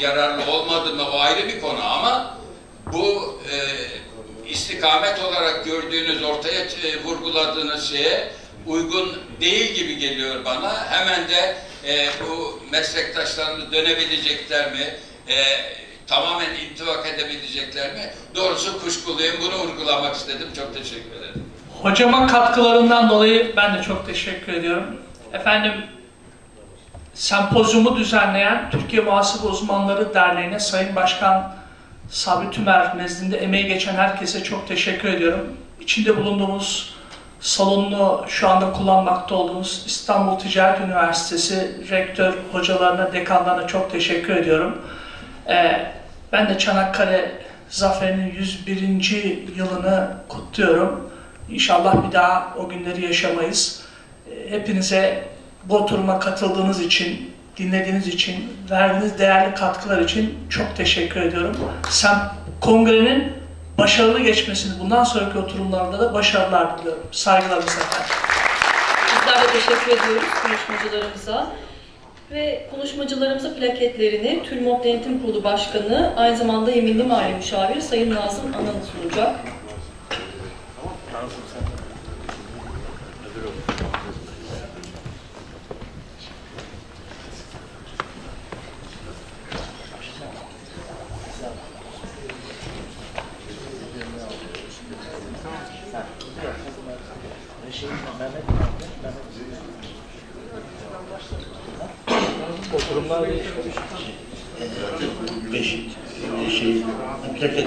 yararlı olmadı mı o ayrı bir konu ama bu e, istikamet olarak gördüğünüz, ortaya e, vurguladığınız şeye uygun değil gibi geliyor bana. Hemen de e, bu meslektaşlarımız dönebilecekler mi? E, tamamen intibak edebilecekler mi? Doğrusu kuşkuluyum. Bunu vurgulamak istedim. Çok teşekkür ederim. Hocama katkılarından dolayı ben de çok teşekkür ediyorum. Efendim, sempozyumu düzenleyen Türkiye Muhasebe Uzmanları Derneği'ne Sayın Başkan Sabri Tümer nezdinde emeği geçen herkese çok teşekkür ediyorum. İçinde bulunduğumuz salonunu şu anda kullanmakta olduğumuz İstanbul Ticaret Üniversitesi rektör hocalarına, dekanlarına çok teşekkür ediyorum. Ee, ben de Çanakkale Zaferi'nin 101. yılını kutluyorum. İnşallah bir daha o günleri yaşamayız. Ee, Hepinize bu oturuma katıldığınız için, dinlediğiniz için, verdiğiniz değerli katkılar için çok teşekkür ediyorum. Sen kongrenin başarılı geçmesini, bundan sonraki oturumlarda da başarılar diliyorum. Saygılarımı efendim. Bizler de teşekkür ediyoruz konuşmacılarımıza. Ve konuşmacılarımıza plaketlerini TÜRMOP Denetim Kurulu Başkanı, aynı zamanda yeminli mali müşavir Sayın Nazım Anıl sunacak. Oturumlar beş şey plaket